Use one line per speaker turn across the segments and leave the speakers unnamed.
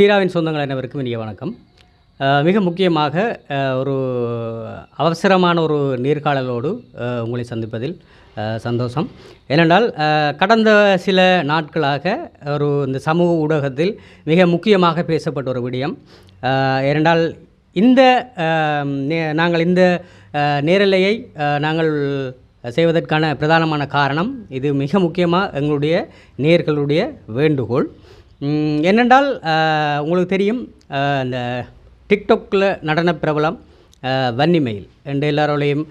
தீராவின் சொந்தங்கள் அனைவருக்கும் இனிய வணக்கம். மிக முக்கியமாக ஒரு அவசரமான ஒரு நீர்காலலோடு உங்களை சந்திப்பதில் சந்தோஷம். ஏனென்றால் கடந்த சில நாட்களாக ஒரு இந்த சமூக ஊடகத்தில் மிக முக்கியமாக பேசப்பட்ட ஒரு விடயம். ஏனென்றால் இந்த நே- நாங்கள் இந்த நேரலையை நாங்கள் செய்வதற்கான பிரதானமான காரணம் இது மிக முக்கியமாக எங்களுடைய நேர்களுடைய வேண்டுகோள். என்னென்றால் உங்களுக்கு தெரியும் இந்த டிக்டாக்கில் நடன பிரபலம் வன்னிமயில் என்று எல்லாரோடையும்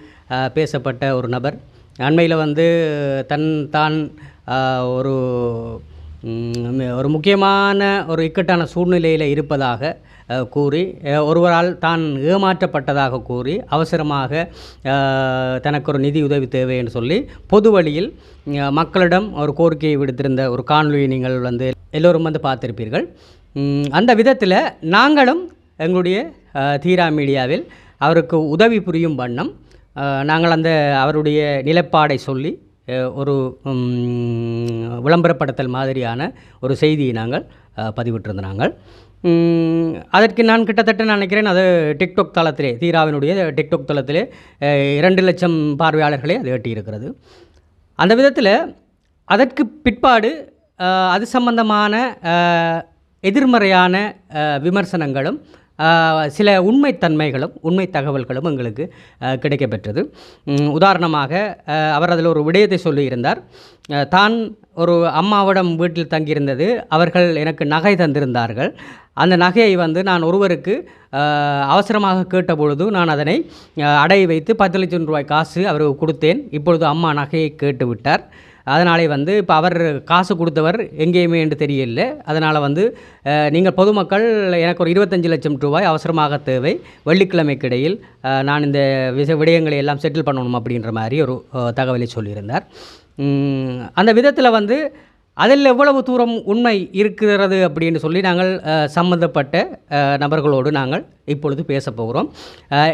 பேசப்பட்ட ஒரு நபர். அண்மையில் வந்து தன் தான் ஒரு ஒரு முக்கியமான ஒரு இக்கட்டான சூழ்நிலையில் இருப்பதாக கூறி ஒருவரால் தான் ஏமாற்றப்பட்டதாக கூறி அவசரமாக தனக்கு ஒரு நிதி உதவி தேவை என்று சொல்லி பொது வழியில் மக்களிடம் ஒரு கோரிக்கையை விடுத்திருந்த ஒரு காணொலியை நீங்கள் வந்து எல்லோரும் வந்து பார்த்திருப்பீர்கள். அந்த விதத்தில் நாங்களும் எங்களுடைய தீரா மீடியாவில் அவருக்கு உதவி புரியும் வண்ணம் நாங்கள் அந்த அவருடைய நிலைப்பாடை சொல்லி ஒரு விளம்பரப்படுத்தல் மாதிரியான ஒரு செய்தியை நாங்கள் அஹ், நாங்கள். அதற்கு நான் கிட்டத்தட்ட நினைக்கிறேன் அது டிக்டாக் தளத்திலே தீராவினுடைய டிக்டாக் தளத்திலே இரண்டு லட்சம் பார்வையாளர்களை அது எட்டியிருக்கிறது. அந்த விதத்தில் அதற்கு பிற்பாடு அது சம்பந்தமான எதிர்மறையான விமர்சனங்களும் சில உண்மைத்தன்மைகளும் உண்மை தகவல்களும் எங்களுக்கு கிடைக்கப்பெற்றது. உதாரணமாக அவர் அதில் ஒரு விடயத்தை சொல்லியிருந்தார். தான் ஒரு அம்மாவிடம் வீட்டில் தங்கியிருந்தது அவர்கள் எனக்கு நகை தந்திருந்தார்கள். அந்த நகையை வந்து நான் ஒருவருக்கு அவசரமாக அவசரமாக கேட்டபொழுது நான் அதனை அடைய அடை வைத்து பத்து லட்சம் ரூபாய் காசு அவருக்கு கொடுத்தேன். இப்பொழுது அம்மா நகையை கேட்டு விட்டார் அதனாலே வந்து இப்போ அவர் காசு கொடுத்தவர் எங்கேயுமே என்று தெரியல அதனால் வந்து நீங்கள் பொதுமக்கள் எனக்கு ஒரு இருபத்தஞ்சு லட்சம் ரூபாய் அவசரமாக தேவை. வெள்ளிக்கிழமைக்கு இடையில் நான் இந்த விஷ விடயங்களை எல்லாம் செட்டில் பண்ணணும் அப்படின்ற மாதிரி ஒரு தகவலை சொல்லியிருந்தார். அந்த விதத்தில் வந்து அதில் எவ்வளவு தூரம் உண்மை இருக்கிறது அப்படின்னு சொல்லி நாங்கள் சம்மந்தப்பட்ட நபர்களோடு நாங்கள் இப்பொழுது பேச போகிறோம்.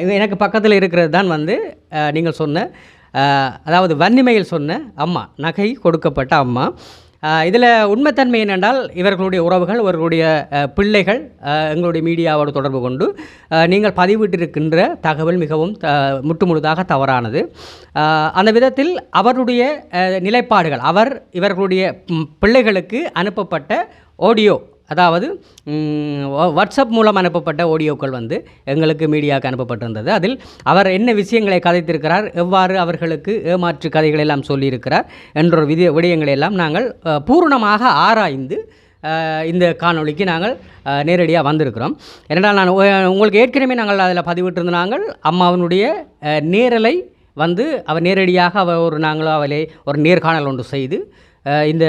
இது எனக்கு பக்கத்தில் இருக்கிறது தான் வந்து நீங்கள் சொன்ன அதாவது வன்னிமையில் சொன்ன அம்மா நகை கொடுக்கப்பட்ட அம்மா. இதில் உண்மைத்தன்மை என்னென்றால் இவர்களுடைய உறவுகள் இவர்களுடைய பிள்ளைகள் எங்களுடைய மீடியாவோடு தொடர்பு கொண்டு நீங்கள் பதிவிட்டிருக்கின்ற தகவல் மிகவும் த முட்டுமுழுதாக தவறானது. அந்த விதத்தில் அவருடைய நிலைப்பாடுகள் அவர் இவர்களுடைய பிள்ளைகளுக்கு அனுப்பப்பட்ட ஆடியோ அதாவது வா- வாட்ஸ்அப் மூலம் அனுப்பப்பட்ட ஆடியோக்கள் வந்து எங்களுக்கு மீடியாவுக்கு அனுப்பப்பட்டிருந்தது. அதில் அவர் என்ன விஷயங்களை கதைத்திருக்கிறார் எவ்வாறு அவர்களுக்கு ஏமாற்று கதைகள் எல்லாம் சொல்லியிருக்கிறார் என்ற விதி விடயங்களை எல்லாம் நாங்கள் பூர்ணமாக பூரணமாக ஆராய்ந்து இந்த காணொளிக்கு நாங்கள் நேரடியாக வந்திருக்கிறோம். ஏனென்றால் நான் உங்களுக்கு ஏற்கனவே நாங்கள் அதில் பதிவிட்டிருந்த நாங்கள் அம்மாவினுடைய நேரலை வந்து அவர் நேரடியாக அவர் ஒரு நாங்களும் அவளை ஒரு நேர்காணல் ஒன்று செய்து இந்த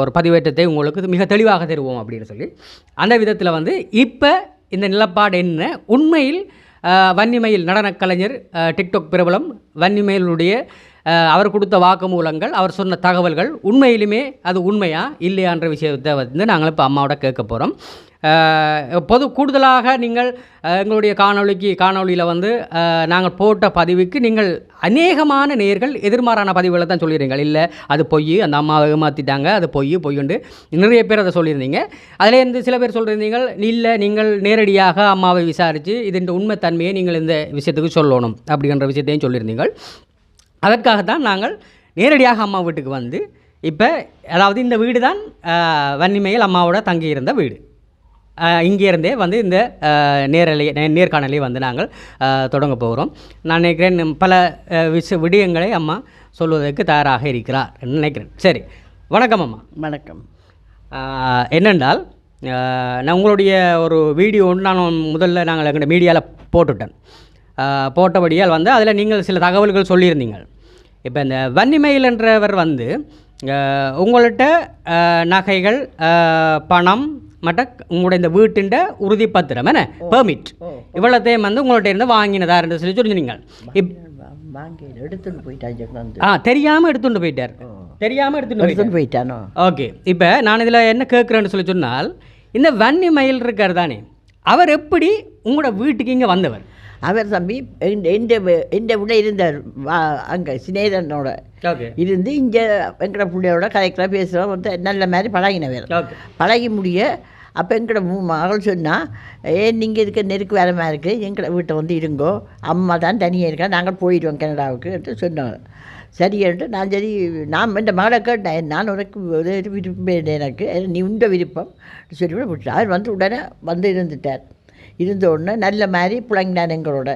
ஒரு பதிவேற்றத்தை உங்களுக்கு மிக தெளிவாக தருவோம் அப்படின்னு சொல்லி. அந்த விதத்தில் வந்து இப்போ இந்த நிலப்பாடு என்ன? உண்மையில் வன்னிமையில் வன்னிமயில் நடனக் கலைஞர் டிக்டாக் பிரபலம் வன்னிமையிலுடைய அவர் கொடுத்த வாக்குமூலங்கள் அவர் சொன்ன தகவல்கள் உண்மையிலுமே அது உண்மையா இல்லையான்ற விஷயத்தை வந்து நாங்கள் இப்போ அம்மாவோட கேட்க போகிறோம் பொது கூடுதலாக நீங்கள் எங்களுடைய காணொளிக்கு காணொளியில் வந்து நாங்கள் போட்ட பதிவுக்கு நீங்கள் அநேகமான நேர்கள் எதிர்மாறான பதிவுகளை தான் சொல்லிடுறீங்க இல்லை அது பொய் அந்த அம்மாவை ஏமாற்றிட்டாங்க அது பொய் பொய்யுண்டு. நிறைய பேர் அதை சொல்லியிருந்தீங்க. அதில் இருந்து சில பேர் சொல்லியிருந்தீங்க இல்லை நீங்கள் நேரடியாக அம்மாவை விசாரித்து இதன் உண்மைத்தன்மையை நீங்கள் இந்த விஷயத்துக்கு சொல்லணும் அப்படின்ற விஷயத்தையும் சொல்லியிருந்தீங்க. அதற்காகத்தான் நாங்கள் நேரடியாக அம்மா வீட்டுக்கு வந்து இப்போ அதாவது இந்த வீடு தான் வன்னிமையில் அம்மாவோட தங்கியிருந்த வீடு. இங்கேருந்தே வந்து இந்த நேரலை நே- நேர்காணலை வந்து நாங்கள் தொடங்க போகிறோம். நான் நினைக்கிறேன் பல விஷ விடயங்களை அம்மா சொல்வதற்கு தயாராக இருக்கிறார் நினைக்கிறேன். சரி வணக்கம் அம்மா.
வணக்கம்.
என்னென்றால் நான் உங்களுடைய ஒரு வீடியோ ஒன்று நான் முதல்ல நாங்கள் எங்கள் மீடியாவில் போட்டுட்டேன். ஆஹ் போட்டபடியால் வந்து அதில் நீங்கள் சில தகவல்கள் சொல்லியிருந்தீங்க. இப்போ இந்த வன்னிமயில் என்றவர் வந்து உங்கள்கிட்ட நகைகள் பணம் மற்ற உங்களுடைய இந்த வீட்டின் உறுதிப்பத்திரம் என்ன? பெர்மிட் இவ்வளோத்தையும் வந்து உங்கள்கிட்ட இருந்து வாங்கினதா என்று சொல்லி
வந்து.
ஆ தெரியாமல் எடுத்துட்டு போயிட்டார். தெரியாமல் எடுத்துட்டு
போயிட்டானோ?
ஓகே. இப்போ நான் இதில் என்ன கேட்குறேன்னு சொல்லி சொன்னால் இந்த வன்னி மயில் இருக்கார் தானே அவர் எப்படி உங்களோட வீட்டுக்கு இங்கே வந்தவர்?
அவர் தம்பி எந்த எந்த உள்ள இருந்தார் அங்கே சிநேதனோட
ஓகே.
இருந்து இங்கே வெங்கட பிள்ளையோட கதைக்கிற பேசுகிறோம் வந்து நல்ல மாதிரி பழகினவர். பழகி முடிய அப்போ எங்களோட மகள் சொன்னால் ஏன் நீங்கள் இருக்க நெருக்கு வேற இருக்குது எங்களை வீட்டை வந்து இருங்கோ அம்மா தான் தனியாக இருக்கா? நாங்கள் போயிடுவோம் கனடாவுக்கு என்று சொன்னாங்க சரி என்று நான் சரி நான் இந்த மகளை கேட்டேன். நான் உனக்கு ஒரு விருப்பம் எனக்கு. நீ உண்ட விருப்பம். சொல்லி விட்டு அவர் வந்து உடனே வந்து இருந்துட்டார். இருந்த உடனே நல்ல மாதிரி புழங்கினார் எங்களோட.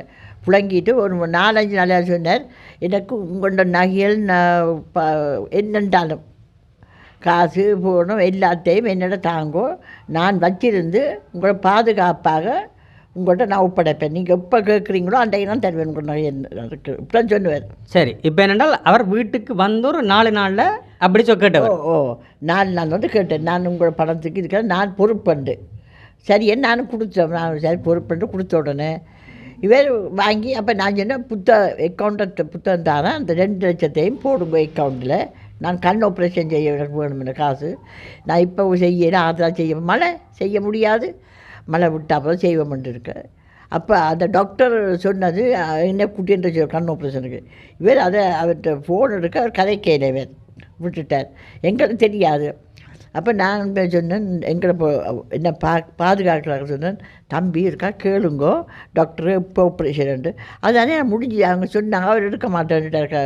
புழங்கிட்டு ஒரு நாலஞ்சு நாளாக சொன்னார் எனக்கு உங்களோட நகைகள் நான் ப என்னென்றாலும் காசு போகணும் எல்லாத்தையும் என்னோட தாங்கோ நான் வச்சிருந்து உங்களை பாதுகாப்பாக உங்கள்கிட்ட நான் ஒப்படைப்பேன். நீங்கள் எப்போ கேட்குறீங்களோ அன்றைக்கு நான் தருவேன் உங்கள் இருக்கு இப்படிதான் சொன்னுவார்
சரி இப்போ என்னென்றால் அவர் வீட்டுக்கு வந்து ஒரு நாலு நாளில் அப்படி சொ
ஓ
கேட்டவர்.
ஓ நான் நான் வந்து கேட்டேன். நான் உங்களோட பணத்துக்கு இருக்கிறேன் நான் பொறுப்பண்டு. சரி என்ன நானும் கொடுத்தேன் நான் சரி பொறுப்பண்டு கொடுத்த உடனே இவர் வாங்கி அப்போ நான் சொன்னேன் புத்த அக்கௌண்ட்டை புத்தகம் தரேன் அந்த ரெண்டு லட்சத்தையும் போடுங்க அக்கௌண்ட்டில் நான் கண் ஆப்ரேஷன் செய்ய எனக்கு வேணும் இந்த காசு. நான் இப்போ செய்யல அதெல்லாம் செய்ய மழை செய்ய முடியாது. மழை விட்டு அப்புறம் செய்வோம்னு இருக்கு. அப்போ அந்த டாக்டர் சொன்னது என்ன குட்டின்ற கண் ஆப்ரேஷனுக்கு இவர் அதை அவர்கிட்ட ஃபோன் எடுக்க அவர் கதை இவர். விட்டுட்டார். எங்களுக்கு தெரியாது. அப்போ நான் சொன்னேன் எங்களை என்ன பா பாதுகாக்கிறாங்க சொன்னேன். தம்பி இருக்கா கேளுங்கோ. டாக்டரு இப்போ ஆப்ரேஷன் அதானே முடிஞ்சு அவங்க சொன்னாங்க அவர் எடுக்க மாட்டேன்ட்டாருக்கா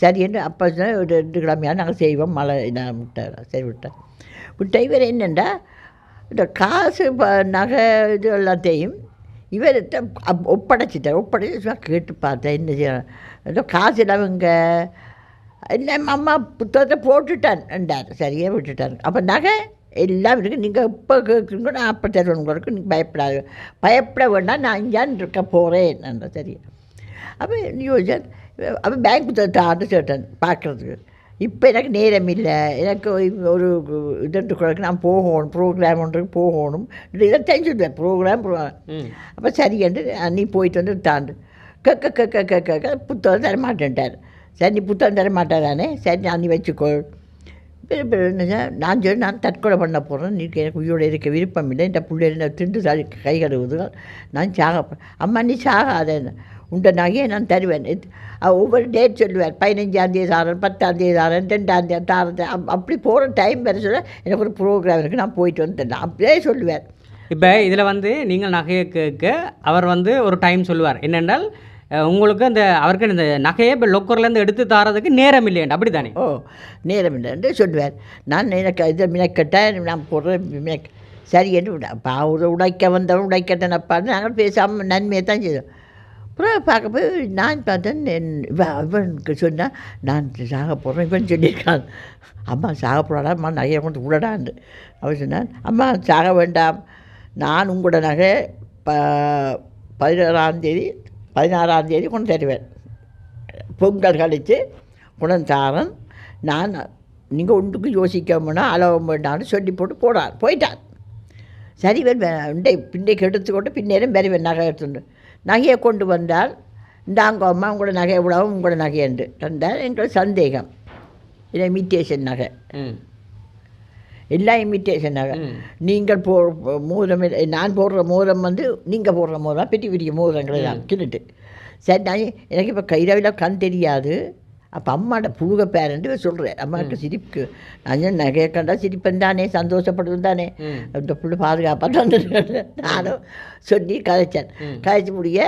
சரி என்று அப்போ ஒரு ரெண்டு கிழமையாக நாங்கள் செய்வோம். மழை நான் விட்டேன் சரி விட்டேன் விட்ட இவர் என்னென்னா இந்த காசு நகை இது எல்லாத்தையும் இவர்கிட்ட அப் ஒப்படைச்சிட்டார். ஒப்படைச்சு கேட்டு பார்த்தேன் என்ன செய்ய ஏதோ காசு இல்லாமங்க இல்லை அம்மா புத்தகத்தை போட்டுட்டான் என்றார். சரியே விட்டுட்டார். அப்போ நகை எல்லாம் இருக்குது நீங்கள் எப்போ கேட்குறீங்க நான் அப்போ தருவேன் உங்களுக்கு. நீங்கள் பயப்படாது பயப்பட வேண்டாம் நான் இஞ்சான் இருக்க போகிறேன் என்ற சரி அப்போ யோசிச்சேன் அப்போ பேங்க் புத்தகத்தை ஆர்டர் கேட்டேன் பார்க்குறதுக்கு இப்போ எனக்கு நேரம் இல்லை எனக்கு ஒரு இதற்கு கொடுக்க நான் போகணும் ப்ரோக்ராம் ஒன்றுக்கு போகணும் இதை தெரிஞ்சுடுவேன் ப்ரோக்ராம் அப்போ சரி என்று நீ போயிட்டு வந்து தாண்டு கேட்க கேட்க கேட்க கேட்க புத்தகம் தர மாட்டேன்ட்டார் சரி நீ புத்தகம் தர மாட்டாதானே சரி நான் நீ வச்சுக்கோ பிறகு பிறகு என்ன செஞ்சேன், நான் சொல்லி நான் தற்கொலை பண்ண போகிறேன் நீ எனக்கு உயிரோட இருக்க விருப்பம் இல்லை இந்த பிள்ளைகள் திண்டு கை கழுவுது நான் சாக அம்மா நீ சாகாத உண்ட நகையை நான் தருவேன். ஒவ்வொரு டேட் சொல்லுவார். பதினஞ்சாந்தேதி தாரன் பத்தாந்தேதி தாரன் ரெண்டாந்தேதி அப்- அப்படி போகிற டைம் வேறு சொல்ல எனக்கு ஒரு ப்ரோக்ராம் இருக்குது நான் போயிட்டு வந்து அப்படியே சொல்லுவேன்
இப்போ இதில் வந்து நீங்கள் நகையை கேட்க அவர் வந்து ஒரு டைம் சொல்லுவார். என்னென்றால் உங்களுக்கு அந்த அவருக்கு இந்த நகையை இப்போ லொக்கர்லேருந்து எடுத்து தாரதுக்கு நேரம் இல்லையேண்டு அப்படி தானே
ஓ நேரம் இல்லை என்று சொல்லுவார். நான் எனக்கு இதை மினக்கட்டேன் நான் போடுறேன் மினக் சரி என்று அப்போ அவர் உடைக்க வந்தவன் உடைக்கட்டனப்பான்னு நாங்கள் பேசாமல் நன்மையை தான் செய்தோம் அப்புறம் பார்க்க போய் நான் பார்த்தேன் என்- இவன் இவனுக்கு சொன்னால் நான் சாக போகிறேன் இவன் சொல்லியிருக்கான். அம்மா சாக போடாடா அம்மா நகையை கொண்டு விடடான்னு. அவன் சொன்னான் அம்மா சாக வேண்டாம். நான் உங்களோட நகை ப பதினாறாம் பதினாறாந்தேதி கொண்டு தருவேன். பொங்கல் கழித்து குணம் தாரன். நான் நீங்கள் ஒன்றுக்கு யோசிக்காமனா அளவு வேண்டாம்னு சொல்லி போட்டு போடார் போயிட்டார். சரி இவன் உண்டை பிண்டைக்கு எடுத்துக்கொண்டு பின்னேறும் வருவேன் நகை எடுத்துட்டு நகையை கொண்டு வந்தால் இந்தாங்க அம்மா உங்களோட நகை எவ்வளவு உங்களோட நகை என்று தந்தால் எங்களுக்கு சந்தேகம். இது இமிட்டேஷன் நகை. எல்லாம் இமிட்டேஷன் நகை. நீங்கள் போ மோதிரம் இல்லை- நான் போடுற மோதிரம் வந்து நீங்கள் போடுற மோதிரம் பெரிய பெரிய மோதிரங்கள் தான் கிண்டுட்டு சரி நான் எனக்கு இப்போ கைரவில் கண் தெரியாது. அப்போ அம்மாட்ட புழுக பேரன்ட்டு சொல்கிறேன் அம்மாவுக்கு சிரிப்பு. நான் நகையை கண்டா சிரிப்பேன் தானே சந்தோஷப்படுவேன் தானே. அந்த புள்ளு பாதுகாப்பாக தந்துட்டு நானும் சொல்லி கதைச்சேன். கதைச்சு முடிய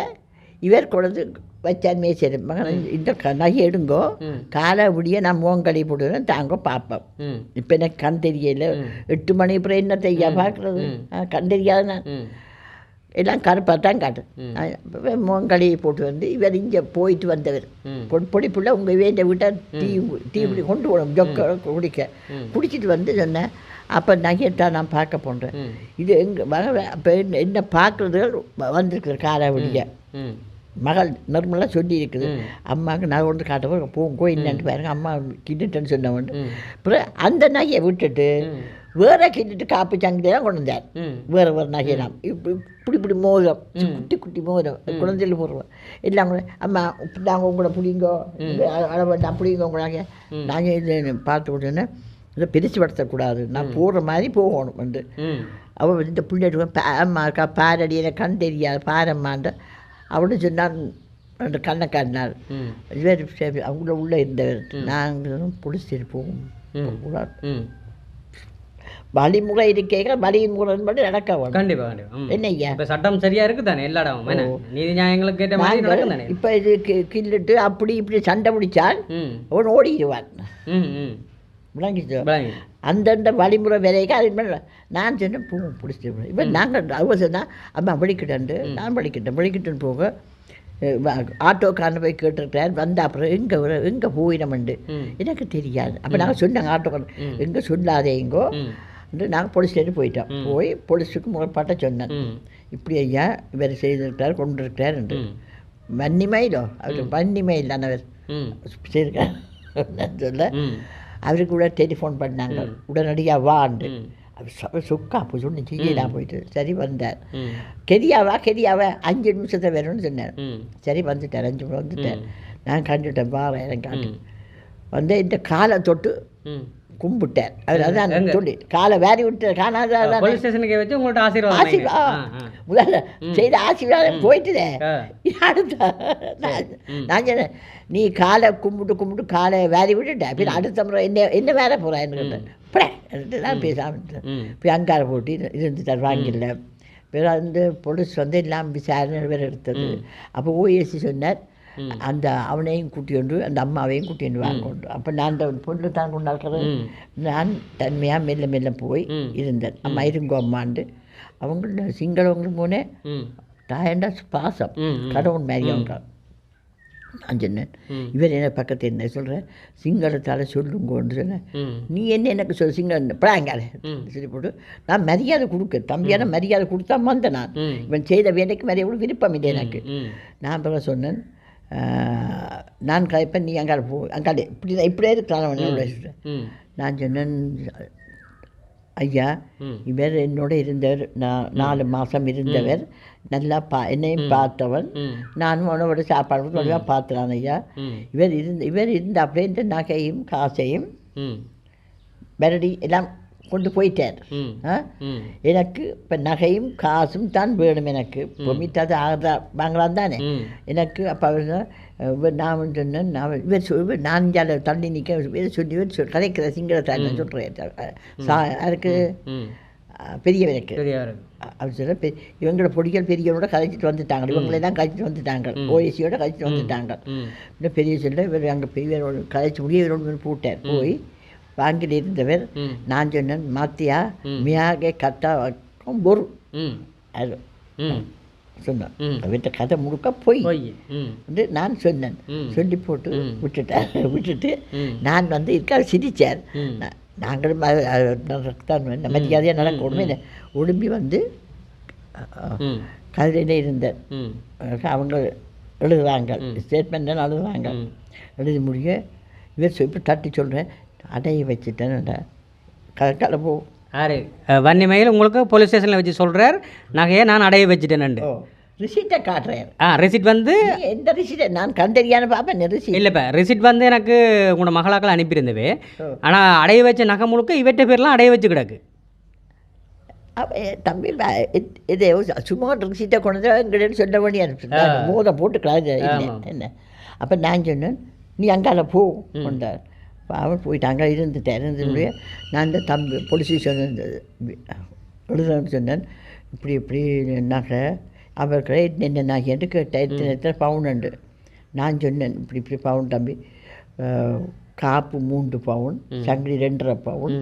இவர் கொண்டு வச்சான் மேய்ச்சல் மகன் இந்த நகை எடுங்கோ. காலை முடிய நான் முகங்கடி போடுவேன் தாங்க பார்ப்பேன்
ம்.
இப்போ எனக்கு கண் தெரியல. எட்டு மணி அப்புறம் என்ன தெரியா பார்க்குறது. கண் தெரியாது நான் எல்லாம் கருப்பாக தான் காட்டும்
ம்.
முகங்கடியை போட்டு வந்து இவர் இங்கே போயிட்டு வந்தவர். பொடி பொடி புள்ள உங்கள் வேண்ட வீட்டை டீ டீ குடி கொண்டு போகணும் ஜொக்க குடிக்க. குடிச்சிட்டு வந்து சொன்னேன் அப்போ நகையத்தான் நான் பார்க்க போன்றேன். இது எங்கே மக அப்போ என்ன பார்க்குறதுகள் வந்திருக்குது காலாவடிய
ம்.
மகள் நிர்மலா சொல்லி இருக்குது. அம்மாவுக்கு நான் கொண்டு காட்ட போகிறேன் போங்கோ என்னன்ட்டு பாருங்க அம்மா கிண்டுட்டேன்னு சொன்னவன் அப்புறம் அந்த நகையை விட்டுட்டு. வேற கிண்டுட்டு காப்பி சங்கி தான் கொண்டு வந்தார். வேறு வேறு நகையெல்லாம். இப்படி இப்படி இப்படி மோதிரம். குட்டி குட்டி மோதிரம். குழந்தைகள் போடுவோம். எல்லாம் கூட அம்மா நாங்கள் உங்களை பிடிங்கோ. அளவு நான் பிடிங்க உங்களை நகை நாங்கள் இது பார்த்து விட்டோன்னே இதை பிரித்து படுத்தக்கூடாது. நான் போடுற மாதிரி போகணும் வந்து. அவள் இந்த பிள்ளைட்டு அம்மா அக்கா பாரடி எனக்கு கண் தெரியாது பாரம்மான்ற அவனு சொன்னான் அந்த கண்ணை காட்டினாள்
ம்.
இவர் அவங்கள உள்ளே இருந்தவர் நாங்கள் பிடிச்சிட்டு போகும்
ம்.
கூடாது வழிமுறை இருக்கேங்க வழிமுறை மட்டும் நடக்க வேணும்
கண்டிப்பா கண்டிப்பா. ம்.
என்ன ஐயா?
இப்ப சட்டம் சரியா இருக்கு தானே எல்லா இடமும் நீதி நியாயங்களுக்கு ஏற்ற மாதிரி நடக்கும் தானே
இப்போ இது கி- கிள்ளிட்டு அப்படி இப்படி சண்டை பிடிச்சால் அவன் ஓடிடுவான். விளங்கிச்சோ
விளங்கி.
அந்தந்த வழிமுறை வேலைக்கு அது மாதிரி நான் சொன்னேன் பூ பிடிச்சிட்டு இப்போ நாங்கள் அவங்க சொன்னால் அம்மா வலிக்கிட்டேன்ட்டு நான் வலிக்கிட்டேன் வலிக்கிட்டேன்னு போக ஆட்டோக்காரன் போய் கேட்டிருக்கிறார் வந்த அப்புறம் எங்கே எங்கே போயிடமெண்டு
ம்.
எனக்கு தெரியாது. அப்போ நாங்கள் சொன்னாங்க ஆட்டோக்காரன் எங்கே சொல்லாதேங்கோ நாங்கள் போலீஸ் ஸ்டேஷன் போயிட்டோம். போய் போலீஸுக்கு முறைப்பாட்ட சொன்னேன். இப்படி ஐயா இவர் செய்திருக்கிறார் கொண்டு இருக்கிறார் என்று வன்னிமையிலோ அவர் வன்னிமையில் தானவர்
ம்.
செய்திருக்கார் சொல்ல அவருக்கு கூட டெலிஃபோன் பண்ணாங்க. உடனடியாக வாண்டு. அவர் சொக்கா போய் சொன்னு செய்யடா போயிட்டு. சரி வந்தார். கெரியாவா கெரியாவா அஞ்சு நிமிஷத்தை வேணும்னு சொன்னார். சரி வந்துட்டார். அஞ்சு நிமிஷம் வந்துட்டார். நான் கண்டுட்டேன் பாரு எனக்கு. வந்து இந்த காலை தொட்டு கும்பிட்டார். அவர் அதான்? சொல்லி காலை வாரி விட்டு காணாத
வச்சு உங்கள்ட்ட ஆசீர்வாதம்.
ஆசீர்வாதம். முதல்ல செய்த ஆசீர்வாதம் போயிட்டுதே. அடுத்த நான் சொன்னேன் நீ காலை கும்பிட்டு கும்பிட்டு காலை வேறி விட்டுட்ட. பின் அடுத்த முறை என்ன என்ன வேற போகிறான்னு கேட்டேன். படே நான் பேசாமல் போய் அங்கார போட்டு இரு- இருந்துட்டார் வாங்கிடல. பிறகு வந்து போலீஸ் வந்து எல்லாம் விசாரணை வேறு எடுத்தது. அப்போ ஓஎஸ்சி சொன்னார் அந்த அவனையும் கூட்டிட்டு அந்த அம்மாவையும் கூட்டிட்டு வாங்க கொண்டு அப்போ நான் அந்த பொண்ணு தான் கொண்டாடுறது. நான் தன்மையாக மெல்ல மெல்ல போய். இருந்தேன். அம்மா இருங்கோ அம்மாண்டு அவங்க சிங்களவங்களும் போனேன் தாயண்டா பாசம். கடவுள் மாதிரி அவங்க நான் சொன்னேன். இவர் என்ன பக்கத்தில் என்ன சொல்கிறேன் சிங்களத்தால் சொல்லுங்கன்னு சொன்னேன். நீ என்ன எனக்கு சொல் சிங்களம் படாங்கால
ம்.
சொல்லி போட்டு நான் மரியாதை கொடுக்க தம்பியான மரியாதை கொடுத்தா வந்தேன் நான். இவன் செய்த வேலைக்கு மரியாதை விருப்பம் இல்லை எனக்கு. நான் பிறகு சொன்னேன் நான் கலைப்பேன் நீ அங்கால போ அங்காலே இப்படி தான் இப்படியே இருக்கிறான் அவன் என்னோட சொல்றேன்.
ம்.
நான் சொன்னேன் ஐயா. இவர் என்னோட இருந்தவர் நான் நாலு மாதம் இருந்தவர் நல்லா பா என்னையும் பார்த்தவன். நானும் உணவோட சாப்பாடு நல்லா பார்த்துறான் ஐயா. இவர் இருந்து இவர் இருந்த அப்படின்ட்டு நகையும் காசையும் மறுபடி எல்லாம் கொண்டு போயிட்டார். எனக்கு இப்போ நகையும் காசும் தான் வேணும் எனக்கு. பொமிட்டாது ஆகிறா வாங்கலாம் தானே. எனக்கு அப்போ அவர் நான் சொன்னேன் நான் இவர் சொல் நான் இங்கே தள்ளி நிற்க இவர் சொல்லி இவர் சொல் கதைக்கிற சிங்களத்தார் நான் சொல்கிறேன் அதுக்கு
இருக்கு
அவர் சொல்ல இவங்களோட பொடிகள் பெரியவனோட கழிச்சிட்டு வந்துட்டாங்க. இவங்களெல்லாம் கழிச்சிட்டு வந்துட்டாங்க. ஓஎஸ்சியோட கழிச்சிட்டு வந்துட்டாங்க. இன்னும் பெரிய சொல்ல இவர் அங்கே பெரியவரோட கழிச்சு முடியவரோடு போட்டார். போய் வாங்கிட்டு இருந்தவர்
ம்.
நான் சொன்னேன் மாத்தியா மியாக ஒரு
ம்.
அது. சொன்னேன். அவர்கிட்ட கதை முழுக்க போய். வந்து நான் சொன்னேன். சொல்லி போட்டு விட்டுட்டேன். விட்டுட்டு. நான் வந்து இருக்கா. நா- நாங்களும் வேணும். மரியாதையாக நடக்கணுமே உடும்பி வந்து
ம்.
கதிரையில் இருந்தேன் அவங்க எழுதுறாங்க ஸ்டேட்மெண்ட் எழுதுறாங்க
ம்.
எழுதி முடிய இவர் இப்படி தட்டி சொல்கிறேன் அடைய வச்சுட்டேன்டா கலக்கால போ
அஹ், வன்னிமையில் உங்களுக்கு போலீஸ் ஸ்டேஷனில் வச்சு சொல்கிறார் நகையை நான் அடைய வச்சுட்டேன்னு
ஓ ரிசீட்டை காட்டுறேன்
ஆ ரெசிட் வந்து
எந்த ரிசீட்டை நான் கண்டறியான்னு பார்ப்பேன் ரிசீட்
இல்லைப்பா ரெசிட் வந்து எனக்கு உங்களோட மகளாக்கள் அனுப்பியிருந்தவே. ஆனால் அடைய வச்ச நகை முழுக்க இவற்ற பேர்லாம் அடைய வச்சு கிடக்கு.
தம்பி இது- சும்மா ரிசீட்டை கொண்டு வந்து எங்கிட்ட சொல்ல வேண்டிய போட்டுக்கலாம் இது இல்லை.
ஆமாம்.
என்ன? அப்போ நான் சொன்னேன் நீ அங்கால போ கொண்டார். அவர் போயிட்டாங்க இருந்துட்டேன் இருந்தபடியே நான் இந்த தம்பி போலீஸ் ஸ்டேஷன் எழுதுறேன்னு சொன்னேன். இப்படி இப்படி என்னாக்க அவர் கிரேட் என்ன நான் என்று கேட்டேன். இத்தனை எத்தனை பவுண்டு நான் சொன்னேன் இப்படி இப்படி பவுன் தம்பி. காப்பு மூன்று பவுன் சங்கிலி ரெண்டரை பவுன்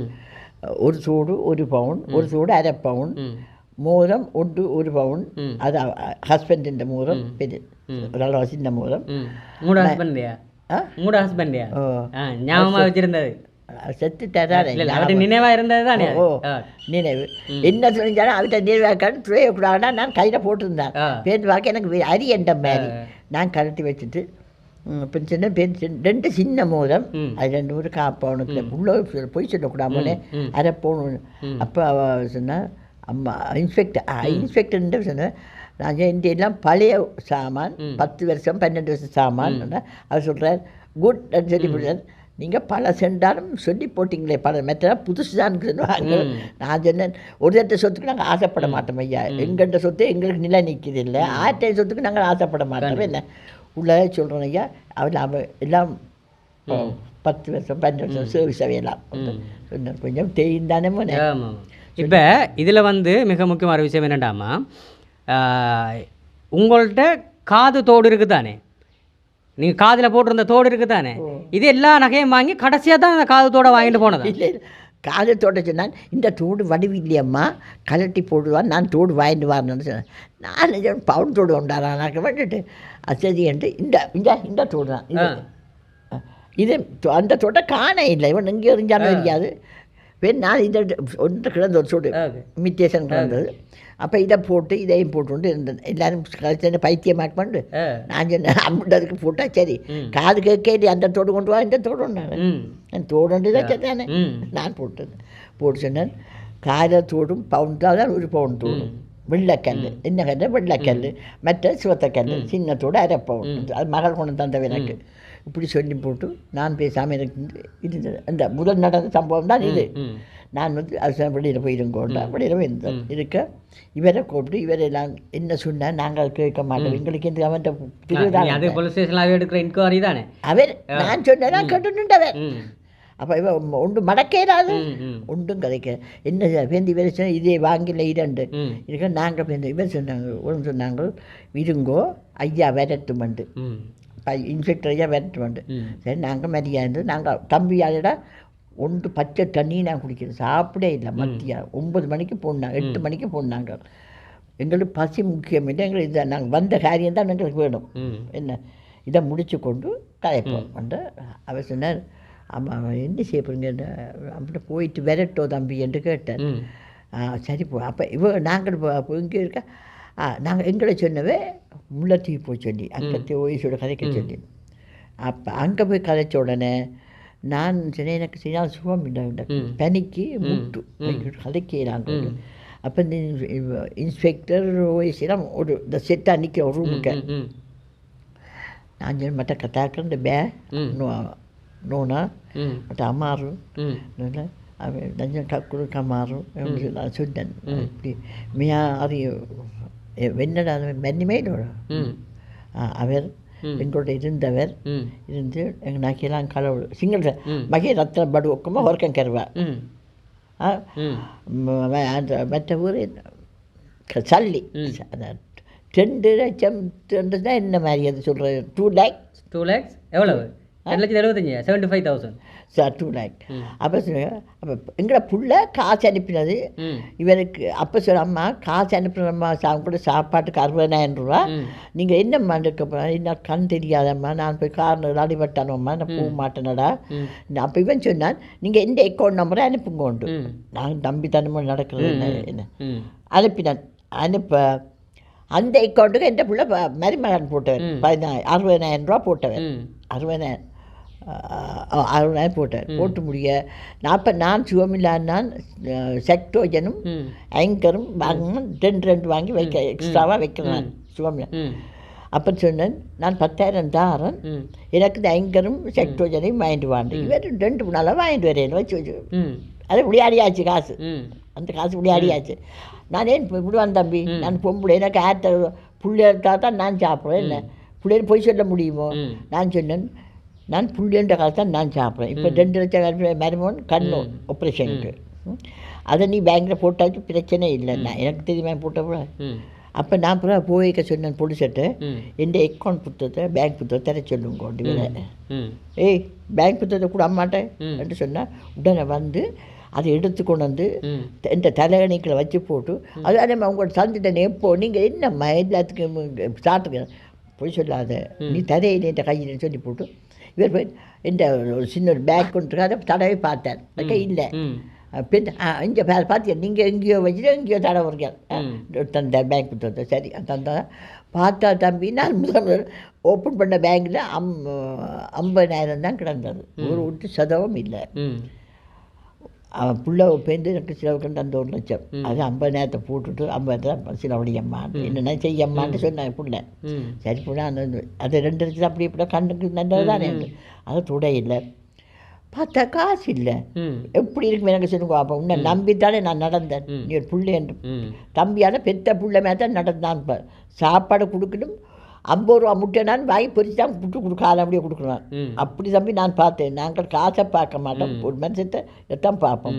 ஒரு சூடு ஒரு பவுன் ஒரு சூடு அரை பவுன் மோதிரம் ஒன்று ஒரு பவுன். அது ஹஸ்பண்டின் மோதிரம் பெரிய ஒரு அளவு
சின்ன உங்களோட ஹஸ்பண்டையா ஞாபகமாக வச்சிருந்தது.
செத்து தராரே.
அவர்கிட்ட நினைவாக இருந்தது தானே?
ஓ நினைவு. என்ன சொல்லிஞ்சாலும் அவர்கிட்ட நினைவாக்கான்னு துறையக்கூடாதுன்னா நான் கையில் போட்டிருந்தேன்.
ஆ.
பேர் வாக்கு எனக்கு அரி என்ற மாதிரி. நான் கழட்டி வச்சுட்டு இப்போ சின்ன சின்ன- ரெண்டு சின்ன மோதிரம்.
ம்.
அது ரெண்டு ஒரு காப்பவனுக்கு. உள்ள போய் சொல்லக்கூடாமலே. அரை பவுன் அப்போ அவ சொன்னா அம்மா இன்ஸ்பெக்டர் இன்ஸ்பெக்டர்ன்ற சொன்னேன் எல்லாம் பழைய சாமான் பத்து வருஷம் பன்னெண்டு வருஷம் சாமான் அவர் சொல்கிறார் குட் சொல்லி போடுறார் நீங்கள் பல சென்றாலும் சொல்லி போட்டிங்களே பல மெத்தடா புதுசு தான் சொல்லுவாங்க நான் சொன்னேன் ஒரு இடத்த சொத்துக்கு நாங்கள் ஆசைப்பட மாட்டோம் ஐயா. எங்கள்கிட்ட சொத்து எங்களுக்கு நிலை நிற்கிது இல்லை ஆற்றை சொத்துக்கு நாங்கள் ஆசைப்பட மாட்டோம். என்ன? உள்ள சொல்கிறோம் ஐயா அவள் அவ எல்லாம் பத்து வருஷம் பன்னெண்டு வருஷம் சர்வீஸ் சொன்னேன் கொஞ்சம் தேய்ந்தானே போனேன்
ஆமாம். இப்போ இதில் வந்து மிக முக்கியமான விஷயம் என்னடாமா உங்கள்கிட்ட காது தோடு இருக்குது தானே நீங்கள் காதில் போட்டிருந்த தோடு இருக்குது தானே இது எல்லா நகையும் வாங்கி கடைசியாக தான் அந்த காது தோடை வாங்கிட்டு போனதா?
இல்லை காது தோட்ட சொன்னான் இந்த தோடு வடிவில்லையம்மா. கலட்டி போடுவான். நான் தோடு வாங்கிட்டு வரணும்னு சொன்னேன். நான் பவுன் தோடு உண்டாரா நான் வந்துட்டு அது சரி என்று இந்த இந்த இந்த தோடு தான் இது அந்த தோட்டை காண இல்லை. இவன் எங்கே எறிஞ்சாலும் தெரியாது வேறு நான் இந்த ஒன்று கிடந்த ஒரு சோடு இமிட்டேஷன் கிடந்தது அப்போ இதை போட்டு இதையும் போட்டு இருந்தேன் எல்லாரும் கழிச்சு பைத்தியமாக் பண்ணு நான் சொன்னேன் அம்புண்டதுக்கு போட்டா சரி. காது கேட்க அந்த தோடு கொண்டு வா இந்த தோடு நான் தோடுண்டு தான்
ம்
நான் போட்டது போட்டு சொன்னேன் கால தோடும் பவுன் தான் ஒரு பவுன் தோடும் வெள்ளைக்கல் என்ன கல் வெள்ளைக்கல் மற்ற சிவத்தக்கல் சின்ன தோடு அரை பவுன் அது மகள் கொண்டு தந்தவ எனக்கு இப்படி சொல்லி போட்டு நான் பேசாமல் எனக்கு இருந்தது அந்த முதல் நடந்த சம்பவம் தான் இது. நான் வந்து அது வெளியில் போயிருங்கோண்டா வெளியில் போயிருந்தேன் இருக்க இவரை கூப்பிட்டு இவரெல்லாம் என்ன சொன்னால் நாங்கள் கேட்க மாட்டோம். எங்களுக்கு இந்த அவன்
எடுக்கிற இன்கொயரி தானே?
அவர் நான் சொன்னேன் கேட்டுட்டுண்டவன்
ம்.
அப்போ இவன் ஒன்று மடக்கேறாது. ஒன்றும் கதைக்க என்ன பேந்தி இவர் சொன்ன இதே வாங்கல இரண்டு. இருக்க நாங்கள் பேருந்து இவர் சொன்னாங்க ஒன்று சொன்னாங்க இருங்கோ ஐயா விரட்டுமண்டு
ம்.
இன்ஸ்பெக்டர் ஐயா விரட்டுமண்டு
ம்.
சரி நாங்கள் மரியாதை நாங்கள் தம்பியாளிட ஒன்று பச்சை தண்ணி நான் குடிக்கிறேன். சாப்பிடே இல்லை மத்தியானம். ஒன்பது மணிக்கு போனாங்க எட்டு மணிக்கு போனாங்க. எங்களுக்கு பசி முக்கியம். இல்லை எங்களுக்கு இதை நாங்கள் வந்த காரியம் தான் எங்களுக்கு வேணும். என்ன? இதை முடிச்சு கொண்டு கதைப்போம் வந்து அவர் சொன்னார் ஆமாம் என்ன செய்ய போறீங்க? அப்படி போயிட்டு விரட்டோ தம்பி என்று கேட்டார். சரி போ. அப்போ இவ நாங்கள் இங்கே இருக்க ஆ நாங்கள் எங்களை சொன்னவே முல்லைத்தீவு போய் சொல்லி அங்கே ஓய்ஸோட கதைக்க சொல்லி. அப்போ அங்கே போய் கதைச்ச உடனே நான் சொன்னேன் எனக்கு சரியான சுகம் இல்லை. பனிக்கு முட்டு கதைக்கிறாங்க அப்போ இந்த இன்ஸ்பெக்டர் ஓய்ஸெல்லாம் ஒரு இந்த செட்டாக நிற்கிற ஒரு ரூமுக்கு. நான் சொன்னேன் மற்ற கத்தாக்கள் இந்த பே நோனா மற்ற அம்மாரு.
ம்.
நல்ல அவன் நஞ்சம் கக்குடு கமாரு நான் சொன்னேன். இப்படி மியா அறிய வெண்ணடா
மன்னிமேலோட
அவர். எங்களோட இருந்தவர் இருந்து எங்கள் நாக்கெல்லாம் கடவுள் சிங்கள மகே ரத்ன படு ஒக்கமாக ஒர்க்கம் கருவா. மற்ற ஊர் சல்லி. ரெண்டு லட்சம் தான் என்ன மாதிரி அது சொல்கிறது டூ லேக்ஸ்
டூ லேக்ஸ் எவ்வளவு? ரெண்டு லட்சத்தி எழுபத்தஞ்சு five thousand
sir two lakh அப்போ அப்போ எங்களை புள்ள காசு அனுப்பினது இவருக்கு அப்போ சொல்ல அம்மா காசு அனுப்புகிறம்மா சா கூட சாப்பாட்டுக்கு அறுபதாயிரம் ரூபா. நீங்கள் என்னம்மா இருக்க என்ன கண் தெரியாதம்மா நான் போய் காரில் அடிபட்டானோம்மா நான் போக மாட்டேனடா. அப்போ இவன் சொன்னான் நீங்கள் எந்த அக்கௌண்ட் நம்பரை அனுப்புங்க உண்டு. நான் நம்பி தனமும் நடக்கிறது என்ன அனுப்பினான். அனுப்ப அந்த அக்கௌண்ட்டுக்கு எந்த பிள்ளை மருமகன் போட்டவன். பதினாயிரம் அறுபதாயிரம் ரூபா போட்டவன். அறுபதாயிரம். ஆ, அறுபதாயிரம் போட்டார். போட்டு முடிய நாற்பது நான் சுகமில்லான் நான் செக்டோஜனும் ஆங்கரும் வாங்கணும் ரெண்டு ரெண்டு வாங்கி வைக்க எக்ஸ்ட்ராவாக வைக்கிறேன்
ம்.
அப்போ சொன்னேன் நான் பத்தாயிரம் தாரேன். எனக்கு இந்த ஆங்கரும் செக்டோஜனையும் வாங்கிட்டு வாண்டு. இவர் ரெண்டு நாளாக வாங்கிட்டு வரேன் வச்சு வச்சு. அது விளையாடியாச்சு காசு. அந்த காசு விளையாடியாச்சு. நான் ஏன் விடுவான் தம்பி? நான் பொம்பளை. எனக்கு ஆட்ட புள்ளையா தான் நான் சாப்பிட்றேன் என்ன? பிள்ளைகள் போய் சொல்ல முடியுமோ? நான் சொன்னேன் நான் புள்ளின்ற காசு தான் நான் சாப்பிட்றேன் இப்போ ரெண்டு லட்சம் மருமகன் கண்ணு ஆப்ரேஷனுக்கு. அதை நீ பேங்க்கில் போட்டாச்சு பிரச்சனை இல்லை. நான் எனக்கு தெரியுமா போட்ட
ம்.
அப்போ நான் அப்புறம் போய்க்க சொன்னேன் பொலிசட்டை
ம்.
எந்த அக்கௌண்ட் புத்தகத்தை பேங்க் புத்தகத்தை தர சொல்லுங்க இவரை ஏய் பேங்க் புத்தகத்தை கூட மாட்டேன்
ம்.
என்று சொன்னால் உடனே வந்து அதை எடுத்து கொண்டு வந்து இந்த தலையணைக்கில் வச்சு போட்டு அது அதே மாதிரி உங்களோட சந்திட்டனே எப்போ நீங்கள் என்னம்மா எல்லாத்துக்கும் சாப்பிட்டுக்க போய் சொல்லாத. நீ தரையில கையில் சொல்லி போட்டு இவர் போய் இந்த ஒரு சின்ன ஒரு பேக் கொண்டு அதை தடவை பார்த்தார். அதுக்கே இல்லை. இங்கே பார்த்தியா நீங்கள் எங்கேயோ வச்சுட்டு எங்கேயோ தடவை
ம்.
தந்த பேங்க் கொடுத்தது சரி தந்தா பார்த்தா தம்பி நான் முதல் ஓப்பன் பண்ண பேங்க்கில் அம் ஐம்பதாயிரம் தான் கிடந்தது. ஒரு விட்டு சதவும் இல்லை. அவன் புள்ள பேருந்து எனக்கு செலவுக்கு அந்த ஒரு லட்சம். அது ஐம்பதாயிரத்தை போட்டுட்டு ஐம்பதாயிரம் செலவழியம்மான்னு என்னென்ன செய்யம்மான்னு சொன்னேன் புள்ள. சரி புள்ள அந்த அது ரெண்டு லட்சம் அப்படி இப்படி கண்ணுக்கு நல்லது தானே அது துடை இல்லை. பார்த்தா காசு இல்லை. எப்படி இருக்கு எனக்கு சொல்லுங்க அப்போ உன்னை நம்பித்தானே நான் நடந்தேன். நீ ஒரு புள்ளை என்று. தம்பியால் பெத்த புள்ள மேலே தான் நடந்தான் சாப்பாடு கொடுக்கணும் ஐம்பது ரூபா முட்டை நான் வாங்கி பொரிச்சு தான் புட்டு கொடுக்க அப்படியே கொடுக்குறேன்
ம்.
அப்படி தம்பி நான் பார்த்தேன். நாங்கள் காசை பார்க்க மாட்டோம். ஒரு மனுஷத்தை எத்தான் பார்ப்போம்.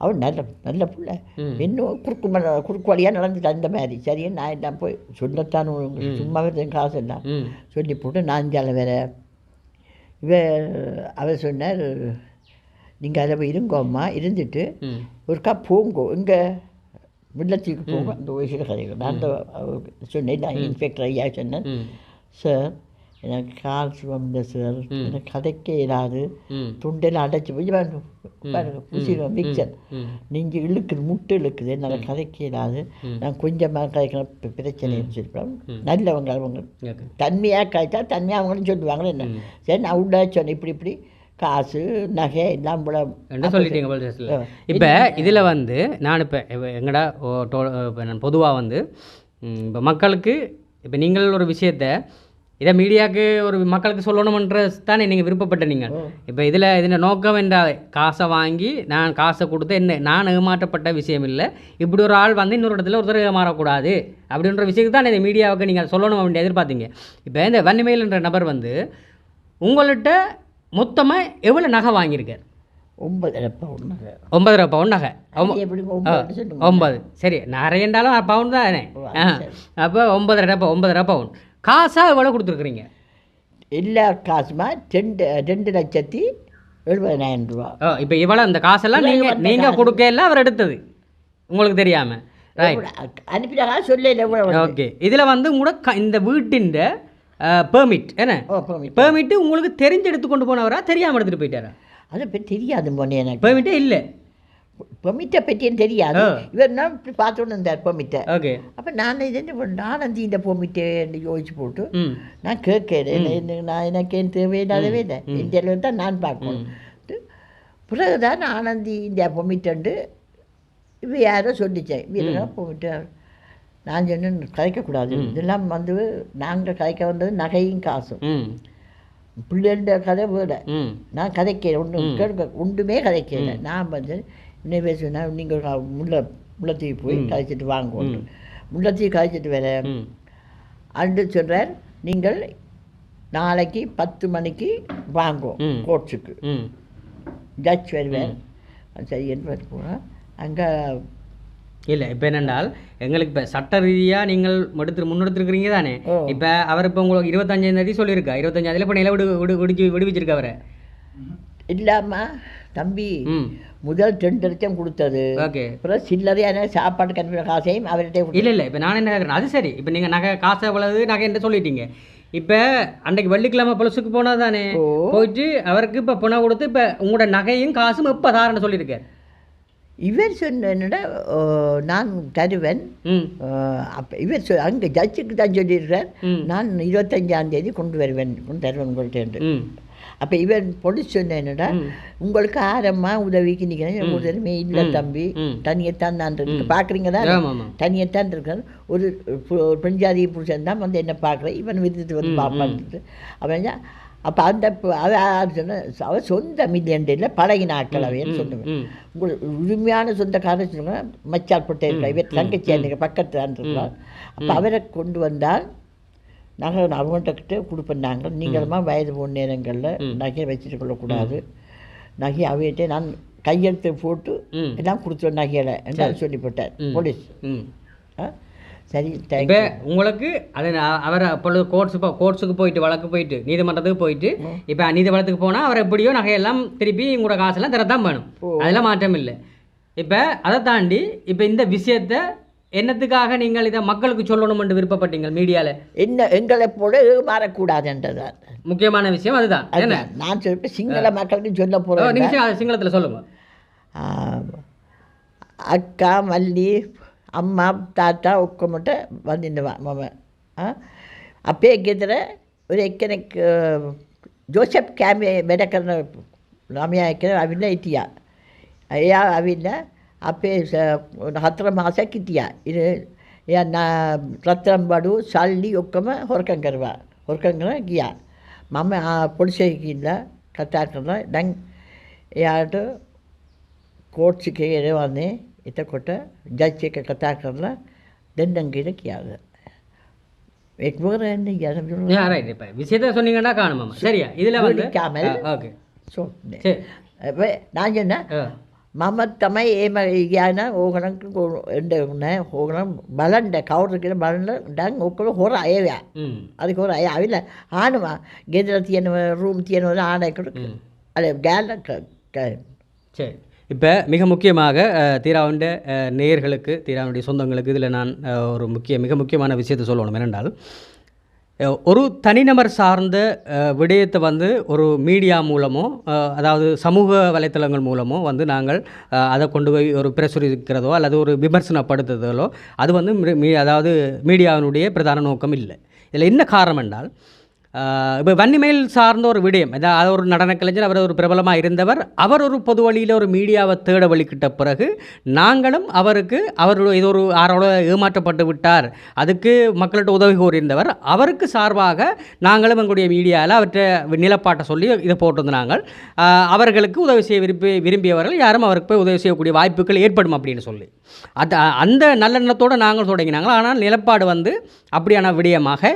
அவன் நல்ல நல்ல பிள்ளை. இன்னும் குறுக்கு ம குறுக்கு வழியாக நடந்துட்டு அந்த மாதிரி. சரியா நான் என்ன போய் சொல்லத்தான் சும்மாவே காசு
ம்.
சொல்லி போட்டு நான் ஜால வேற. இவ அவர் சொன்னார் நீங்கள் அதை போய் இருங்கோம்மா. இருந்துட்டு ஒருக்கா போங்கோ இங்கே முல்லத்தீவுக்கு போங்க அந்த வயசில் கதைகள் நான் அந்த சொன்னேன் நான் இன்ஸ்பெக்டர் ஐயா சொன்னேன் சார் எனக்கு கால் வந்த சார் எனக்கு கதைக்க இயலாது துண்டெல்லாம் அடைச்சி போய் பாருங்க பூசிடுவோம் மிக்சர் நீங்கள் இழுக்குது முட்டை இழுக்குது என்னால் கதைக்க இயலாது நான் கொஞ்சமாக கதைக்கணும் இப்ப பிரச்சனைன்னு சொல்லிப்போம் நல்லவங்க அவங்க தன்மையாக காய்ச்சா தன்மையாக அவங்களும் சொல்லுவாங்களே என்ன சரி நான் உள்ள சொன்னேன் இப்படி இப்படி காசு நகை எல்லாம்
என்ன சொல்லிட்டீங்க போலீஸ் ஸ்டேஷனில் இப்போ இதில் வந்து நான் இப்போ எங்கடா ஓ, டோ இப்போ நான் பொதுவாக வந்து இப்போ மக்களுக்கு இப்போ நீங்கள் ஒரு விஷயத்த இதை மீடியாவுக்கு ஒரு மக்களுக்கு சொல்லணுமன்றது தானே நீங்கள் விருப்பப்பட்ட நீங்கள். இப்போ இதில் இதில் நோக்கம் என்றால் காசை வாங்கி நான் காசை கொடுத்து என்ன நான் ஏமாற்றப்பட்ட விஷயம் இல்லை. இப்படி ஒரு ஆள் வந்து இன்னொரு இடத்துல ஒருத்தர் ஏமாறக்கூடாது அப்படின்ற விஷயத்துக்கு தான் இந்த மீடியாவுக்கு நீங்கள் சொல்லணும் அப்படின்னு எதிர்பார்த்தீங்க. இப்போ இந்த வன்னிமேல் என்ற நபர் வந்து உங்கள்கிட்ட மொத்தமாக எவ்வளோ நகை வாங்கியிருக்கார்?
ஒன்பது பவுன் நகை.
ஒன்பதரை பவுன் நகை.
ஒன்பது
சரி நிறையண்டாலும் பவுன் தானே அப்போ ஒன்பதரை ஒன்பதரை பவுன் காசாக எவ்வளோ கொடுத்துருக்குறீங்க?
எல்லா காசுமா ரெண்டு ரெண்டு லட்சத்தி எழுபதாயிரம் ரூபா.
இப்போ இவ்வளோ அந்த காசெல்லாம் நீங்கள் நீங்கள் கொடுக்கல அவர் எடுத்தது. உங்களுக்கு தெரியாமல் ரைட்
அனுப்பிட்டாங்க சொல்லல
ஓகே இதில் வந்து உங்களோட க இந்த வீட்டின் பெர்மிட் என்ன. பெர்மிட்டு உங்களுக்கு தெரிஞ்சு எடுத்து கொண்டு போனவரா? தெரியாமல் எடுத்துகிட்டு போயிட்டாரா?
அதை பற்றி தெரியாது மொன்னே எனக்கு.
பெர்மிட்டே இல்லை.
பெர்மிட்டை பற்றியும் தெரியாது. இவர் நான் இப்படி பார்த்துட்டு இருந்தார் பெர்மிட்டை
ஓகே
அப்போ நான் இது என்ன பண்ண நானந்தி இந்த பெர்மிட்டை யோசிச்சு போட்டு நான் கேட்கிறேன். நான் எனக்கு ஏன் தேவையில்லாதவே இல்லை. இந்த அளவு தான் நான் பார்க்கணும். பிறகுதான் ஆனந்தி இந்த பொமிட்டண்டு இவ யாரோ சொல்லிச்சேன் இவங்க பொமிட்ட நான் சொன்னேன் கதைக்கக்கூடாது இதெல்லாம் வந்து நாங்கள் கதைக்க வந்தது நகையும் காசும். பிள்ளைன்ற கதை வேற. நான் கதைக்கிறேன் ஒன்றும் கேட்க ஒன்றுமே கதைக்கிறேன் நான் வந்து இன்னும் பேர் சொன்னால் நீங்கள் முல்ல முல்லத்தீவு போய் கதைச்சிட்டு வாங்க முல்லத்தீவு கதைச்சிட்டு வர. அன்று சொல்கிறார் நீங்கள் நாளைக்கு பத்து மணிக்கு வாங்கும்
ம்.
கோர்ட்ஸுக்கு
ம்.
ஜட்ஜ் வருவார். சரி என்று போனால் அங்கே
இல்லை இப்போ என்னென்றால் எங்களுக்கு இப்போ சட்ட ரீதியாக நீங்கள் எடுத்து முன்னெடுத்துருக்கிறீங்க தானே. இப்போ அவர் இப்போ உங்களுக்கு இருபத்தஞ்சாம் தேதி சொல்லியிருக்கா? இருபத்தஞ்சாம் தேதி இப்போ நில விடு விடு விடுச்சு விடுவிச்சிருக்கா அவரை?
இல்லாமா தம்பி முதல் ரெண்டு லட்சம் கொடுத்தது.
ஓகே.
அப்புறம் சில்லறையான சாப்பாடு கண்டிப்பாக காசையும் அவர்கிட்ட
இல்லை இல்லை இப்போ நான் என்ன கேட்குறேன் அது சரி. இப்போ நீங்கள் நகை காசு எவ்வளவு நகை என்று சொல்லிட்டீங்க. இப்போ அன்றைக்கு வெள்ளிக்கிழமை பொலிசுக்கு போனால் தானே. போயிட்டு அவருக்கு இப்போ பணம் கொடுத்து இப்போ உங்களோட நகையும் காசும் எப்போ தாரன்னு சொல்லியிருக்கார்.
இவர் சொன்ன நான் தருவேன். அப்போ இவர் சொ அங்கே ஜட்ஜுக்கு தான் சொல்லியிருக்கிறார். நான் இருபத்தஞ்சாம் தேதி கொண்டு வருவேன் கொண்டு தருவேன் உங்கள்கிட்ட அப்போ இவன் பொலிஸ் சொன்ன என்னடா உங்களுக்கு ஆரம்மா உதவிக்கு நிற்கிறேன் உதவியுமே இல்லை தம்பி. தனியத்தான் நான் இருக்கு. பார்க்குறீங்க தான் தனியத்தான் இருக்கார். ஒரு பு- ஒரு பெண்ஜாதி புருஷன் தான் வந்து என்ன பார்க்குறேன் இவன் விருந்துட்டு வந்து பார்ப்பான்ட்டு அவன் அப்போ அந்த பு- அவ யார் சொன்ன அவ சொந்த மில்லியண்டில் பழகின ஆட்கள் அவையன்னு சொல்லுவேன். உங்கள் உரிமையான சொந்தக்காரர் சொல்லுங்க மச்சார் போட்டே இருக்கா இவர் தங்கச்சி அந்த பக்கத்து இருக்கார் அப்போ அவரை கொண்டு வந்தால் நகை அவங்கள்ட்ட கிட்ட கொடுப்பேன் நாங்கள். நீங்களுமா வயது போன நேரங்களில் நகையை வச்சுட்டு கொள்ளக்கூடாது. நகை அவையிட்டே நான் கையெழுத்து போட்டு. எல்லாம் கொடுத்துருவேன் நகையில என்று சொல்லி போட்டார் போலீஸ். ஆ? சரி
இப்போ உங்களுக்கு அது அவர் அப்பொழுது கோர்ட்ஸு இப்போ கோர்ட்ஸுக்கு போயிட்டு வழக்கு போயிட்டு நீதிமன்றத்துக்கு போயிட்டு இப்போ நீதிமன்றத்துக்கு போனால் அவர் எப்படியோ நகையெல்லாம் திருப்பி உங்களோட காசெல்லாம் தரத்தான் வேணும். அதெல்லாம் மாற்றம் இல்லை. இப்போ அதை தாண்டி இப்போ இந்த விஷயத்தை என்னத்துக்காக நீங்கள் இதை மக்களுக்கு சொல்லணும் என்று விருப்பப்பட்டீங்க மீடியாவில்
என்ன எங்களை போல மாறக்கூடாதுன்றதான்
முக்கியமான விஷயம் அதுதான். என்ன?
நான் சொல்லிட்டு சிங்கள மக்களுக்கு சொல்ல போகிறேன்
நீங்கள் சிங்களத்தில் சொல்லுங்கள்
அக்கா மல்லி අම්මා තාත්තා ඔක්කොමට වඳිනවා මම. අපේ ගෙදර ඔය එක්කෙනෙක් ජෝසප් කෑමේ වැඩ කරන ළමයා එක්කෙනෙක් අවිල්ලා හිටියා. එයා අවිල්ලා අපේ හතර මාසයක් හිටියා. එයා රත්තරන් බඩු සල්ලි ඔක්කොම හොරකම් කරවා. හොරකම් කරලා ගියා. මම පොලිසිය ගිහිල්ලා කතා කරලා දැන් එයාට කෝට් එකේ එනවන්නේ ಕಥಾ කරලා දෙන්නන්ගේට කියාද வேறு என்ன யாரும் சொல்லுங்க
ஆ ரைட் இப்போ விஷயத்த சொன்னீங்கன்னா காணுமாம்மா சரியா இதில் வந்து
பிடிக்காமல்.
ஓகே
சொன்னேன்
சரி
அப்போ நான் சொன்னேன்
ஆ
මම තමයි ඒම කියන ඕගනක එඩ නෑ හෝගනම් බලන්ඩ කවුර කියෙන බලන්න ඩන් ඔක්කොල හොර අයවයා
ம்
අධි හොර අය අවිල ආනවා ගෙදර තියෙනව රූම් තියෙනවද ආනයකට
ம்
අල ගෑල්ල
சரி இப்போ மிக முக்கியமாக தீராவுண்ட நேயர்களுக்கு தீராவுடைய சொந்தங்களுக்கு இதில் நான் ஒரு முக்கிய மிக முக்கியமான விஷயத்தை சொல்லணும். என்னென்றால் ஒரு தனிநபர் சார்ந்த விடயத்தை வந்து ஒரு மீடியா மூலமோ அதாவது சமூக வலைத்தளங்கள் மூலமோ வந்து நாங்கள் அதை கொண்டு போய் ஒரு பிரசுரிக்கிறதோ அல்லது ஒரு விமர்சனப்படுத்துதலோ அது வந்து மீ- அதாவது மீடியாவினுடைய பிரதான நோக்கம் இல்லை. இதில் என்ன காரணம் என்றால் இப்போ வன்னிமேல் சார்ந்த ஒரு விடயம் அதாவது ஒரு நடனக் கலைஞர் அவர் ஒரு பிரபலமாக இருந்தவர். அவர் ஒரு பொது வழியில் ஒரு மீடியாவை தேட வழிக்கிட்ட பிறகு நாங்களும் அவருக்கு அவர் இது ஒரு யாரோட ஏமாற்றப்பட்டு விட்டார். அதுக்கு மக்கள்கிட்ட உதவி கோரியிருந்தவர். அவருக்கு சார்பாக நாங்களும் எங்களுடைய மீடியாவில் அவற்றை நிலப்பாட்டை சொல்லி இதை போட்டிருந்தாங்க அவர்களுக்கு உதவி செய்ய விரும்பி விரும்பியவர்கள் யாரும் அவருக்கு போய் உதவி செய்யக்கூடிய வாய்ப்புகள் ஏற்படும் அப்படின்னு சொல்லி. அது அந்த நல்லெண்ணத்தோடு நாங்கள் தொடங்கினாங்க. ஆனால் நிலப்பாடு வந்து அப்படியான விடயமாக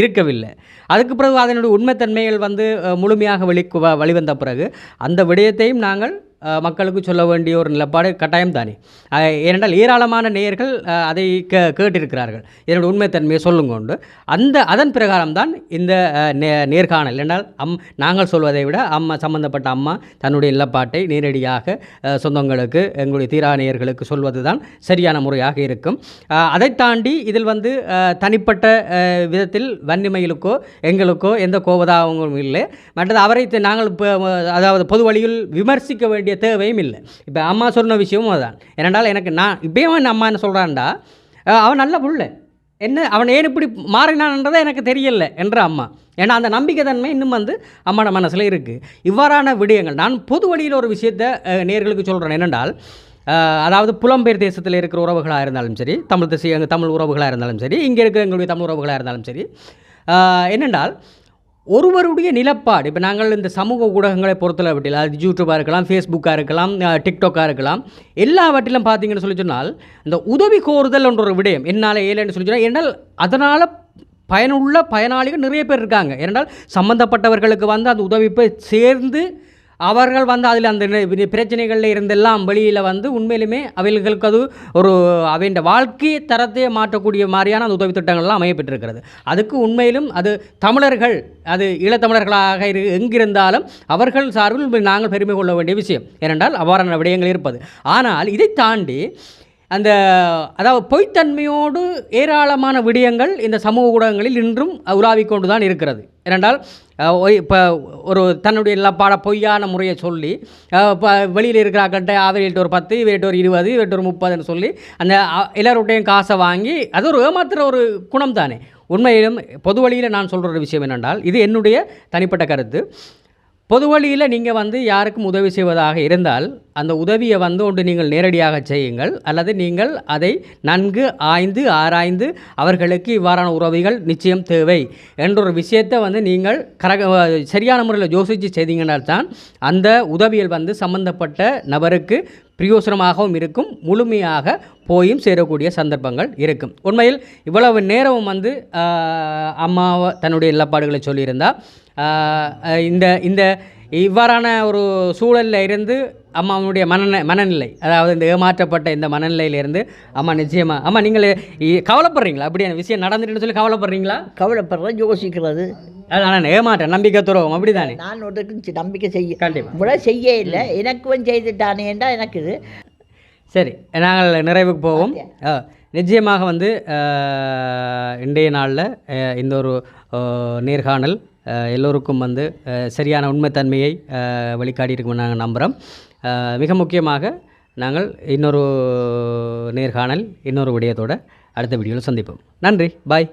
இருக்கவில்லை. அதுக்கு பிறகு அதனுடைய உண்மைத்தன்மைகள் வந்து முழுமையாக வெளி வழிவந்த பிறகு அந்த விடயத்தையும் நாங்கள் மக்களுக்கு சொல்ல வேண்டிய ஒரு நிலப்பாடு கட்டாயம் தானே ஏனென்றால் ஏராளமான நேயர்கள் அதை கே கேட்டிருக்கிறார்கள். என்னுடைய உண்மைத்தன்மையை சொல்லுங்கொண்டு அந்த அதன் பிரகாரம் தான் இந்த நே நேர்காணல். என்றால் அம் நாங்கள் சொல்வதை விட அம்மா சம்பந்தப்பட்ட அம்மா தன்னுடைய நிலப்பாட்டை நேரடியாக சொந்தங்களுக்கு எங்களுடைய தீரா நேயர்களுக்கு சொல்வது தான் சரியான முறையாக இருக்கும். அதை தாண்டி இதில் வந்து தனிப்பட்ட விதத்தில் வன்னிமைகளுக்கோ எங்களுக்கோ எந்த கோபதாபங்களும் இல்லை. மற்றது அவரை நாங்கள் இப்போ அதாவது பொது வழியில் விமர்சிக்க வேண்டிய தேவையும் இல்லை. இப்போ அம்மா சொன்ன விஷயமும் அதுதான் ஏனென்றால் எனக்கு நான் இப்பயும் அவன் அம்மா என்ன சொல்கிறான்டா அவன் நல்ல புள்ள. என்ன அவன் ஏன் இப்படி மாறினான்றதை எனக்கு தெரியல என்ற அம்மா. ஏன்னா அந்த நம்பிக்கை தன்மை இன்னும் வந்து அம்மான மனசில் இருக்குது இவ்வாறான விடயங்கள் நான் பொது வழியில் ஒரு விஷயத்தை நேர்களுக்கு சொல்கிறேன் என்னென்றால் அதாவது புலம்பெயர் தேசத்தில் இருக்கிற உறவுகளாக இருந்தாலும் சரி தமிழ் தேசிய எங்கள் தமிழ் உறவுகளாக இருந்தாலும் சரி இங்கே இருக்கிற எங்களுடைய தமிழ் உறவுகளாக இருந்தாலும் சரி என்னென்றால் ஒருவருடைய நிலப்பாடு. இப்போ நாங்கள் இந்த சமூக ஊடகங்களை பொறுத்தளவற்றில் அது யூடியூப்பாக இருக்கலாம் ஃபேஸ்புக்காக இருக்கலாம் டிக்டாக்காக இருக்கலாம் எல்லாவற்றிலும் பார்த்தீங்கன்னு சொல்லி சொன்னால் இந்த உதவி கோருதல் என்ற ஒரு விடயம் என்னால் ஏழைன்னு சொல்லி சொன்னால் என்னால் அதனால் பயனுள்ள பயனாளிகள் நிறைய பேர் இருக்காங்க. ஏனென்றால் சம்மந்தப்பட்டவர்களுக்கு வந்து அந்த உதவிப்பை சேர்ந்து அவர்கள் வந்து அதில் அந்த பிரச்சனைகளில் இருந்தெல்லாம் வெளியில் வந்து உண்மையிலுமே அவைகளுக்கு அது ஒரு அவையின் வாழ்க்கை தரத்தையே மாற்றக்கூடிய மாதிரியான அந்த உதவி திட்டங்கள்லாம் அமையப்பட்டிருக்கிறது அதுக்கு உண்மையிலும் அது தமிழர்கள் அது ஈழத்தமிழர்களாக இரு எங்கிருந்தாலும் அவர்கள் சார்பில் நாங்கள் பெருமை கொள்ள வேண்டிய விஷயம். ஏனென்றால் அவ்வாறான விடயங்கள் இருப்பது. ஆனால் இதை தாண்டி அந்த அதாவது பொய்த்தன்மையோடு ஏராளமான விடயங்கள் இந்த சமூக ஊடகங்களில் இன்றும் உலாவிக் கொண்டு தான் இருக்கிறது. ஏனென்றால் இப்போ ஒரு தன்னுடைய எல்லாப்பாட பொய்யான முறையை சொல்லி இப்போ வெளியில் இருக்கிறாக்கிட்ட அவர்கிட்ட ஒரு பத்து இவர்கிட்ட ஒரு இருபது இவர்கிட்ட ஒரு முப்பதுன்னு சொல்லி அந்த எல்லாருடையும் காசை வாங்கி அது ஒரு ஏமாத்துகிற ஒரு குணம் தானே உண்மையிலும் பொது வழியில் நான் சொல்கிற ஒரு விஷயம் என்னென்றால் இது என்னுடைய தனிப்பட்ட கருத்து. பொது வழியில் நீங்கள் வந்து யாருக்கும் உதவி செய்வதாக இருந்தால் அந்த உதவியை வந்து ஒன்று நீங்கள் நேரடியாக செய்யுங்கள் அல்லது நீங்கள் அதை நன்கு ஆய்ந்து ஆராய்ந்து அவர்களுக்கு இவ்வாறான உதவிகள் நிச்சயம் தேவை என்ற ஒரு விஷயத்தை வந்து நீங்கள் கரக சரியான முறையில் யோசித்து செய்தீங்கன்னால் தான் அந்த உதவியில் வந்து சம்பந்தப்பட்ட நபருக்கு பிரயோசனமாகவும் இருக்கும் முழுமையாக போயும் சேரக்கூடிய சந்தர்ப்பங்கள் இருக்கும். உண்மையில் இவ்வளவு நேரமும் வந்து அம்மாவை தன்னுடைய இல்லப்பாடுகளை சொல்லியிருந்தால் இந்த இந்த இவ்வாறான ஒரு சூழலில் இருந்து அம்மாவுடைய மனநிலை மனநிலை. அதாவது இந்த ஏமாற்றப்பட்ட இந்த மனநிலையிலிருந்து அம்மா நிச்சயமாக அம்மா நீங்கள் கவலைப்படுறீங்களா? அப்படியான விஷயம் நடந்துட்டுன்னு சொல்லி கவலைப்படுறீங்களா?
கவலைப்படுறது யோசிக்கிறது.
அதான் ஏமாற்றம் நம்பிக்கை துறவும் அப்படி தானே
நான் ஒருத்தருக்கு நம்பிக்கை செய்ய
கண்டிப்பாக
இவ்வளோ செய்ய இல்லை. எனக்கும் செய்துட்டானேண்டா எனக்கு இது
சரி நாங்கள் நிறைவுக்கு போவோம். நிச்சயமாக வந்து இன்றைய நாளில் இந்த ஒரு நேர்காணல் எல்லோருக்கும் வந்து சரியான உண்மைத்தன்மையை ஆஹ், வெளிக்காட்டியிருக்கும் நாங்கள் நம்புகிறோம் மிக முக்கியமாக நாங்கள் இன்னொரு நேர்காணல் இன்னொரு விடயத்தோட அடுத்த வீடியோவில் சந்திப்போம். நன்றி. பாய்.